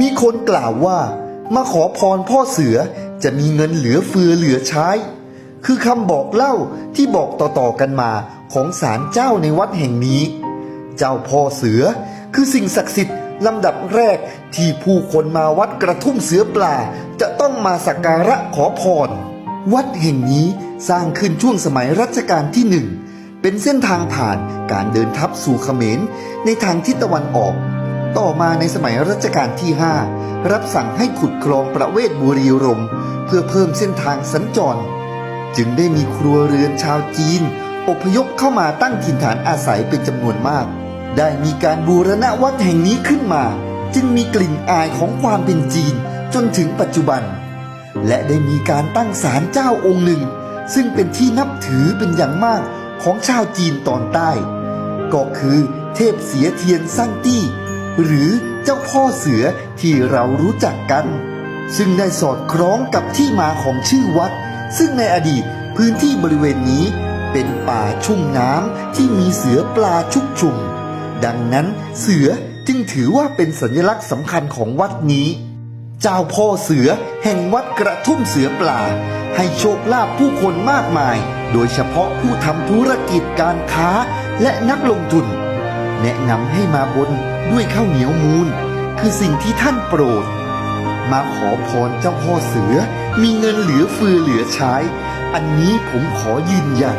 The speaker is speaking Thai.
มีคนกล่าวว่ามาขอพรพ่อเสือจะมีเงินเหลือเฟือเหลือใช้ คือคำบอกเล่าที่บอกต่อๆกันมาของศาลเจ้าในวัดแห่งนี้ เจ้าพ่อเสือคือสิ่งศักดิ์สิทธิ์ลำดับแรกที่ผู้คนมาวัดกระทุ่มเสือปลาจะต้องมาสักการะขอพร วัดแห่งนี้สร้างขึ้นช่วงสมัยรัชกาลที่หนึ่งเป็นเส้นทางผ่านการเดินทัพสู่เขมรในทางทิศตะวันออก ต่อมาในสมัยรัชกาลที่ 5 รับสั่งให้ขุดคลองประเวศบุรีรมเพื่อเพิ่มเส้นทางสัญจร จึงได้มีครัวเรือนชาวจีน อพยพเข้ามาตั้งถิ่นฐานอาศัยเป็นจำนวนมาก ได้มีการบูรณะวัดแห่งนี้ขึ้นมา จึงมีกลิ่นอายของความเป็นจีนจนถึงปัจจุบัน และได้มีการตั้งศาลเจ้าองค์หนึ่ง ซึ่งเป็นที่นับถือเป็นอย่างมากของชาวจีนตอนใต้ ก็คือเทพเสียเทียนซั่งตี้ หรือเจ้าพ่อเสือที่เรารู้จักกัน ซึ่งได้สอดคล้องกับที่มาของชื่อวัด ซึ่งในอดีตพื้นที่บริเวณนี้เป็นป่าชุ่มน้ำที่มีเสือปลาชุกชุม ดังนั้นเสือจึงถือว่าเป็นสัญลักษณ์สำคัญของวัดนี้ เจ้าพ่อเสือแห่งวัดกระทุ่มเสือปลา ให้โชคลาภผู้คนมากมาย โดยเฉพาะผู้ทำธุรกิจการค้าและนักลงทุน แนะนำให้มาบนด้วยข้าวเหนียวมูล คือสิ่งที่ท่านโปรด มาขอพรเจ้าพ่อเสือมีเงินเหลือเฟือเหลือใช้ อันนี้ผมขอยืนยัน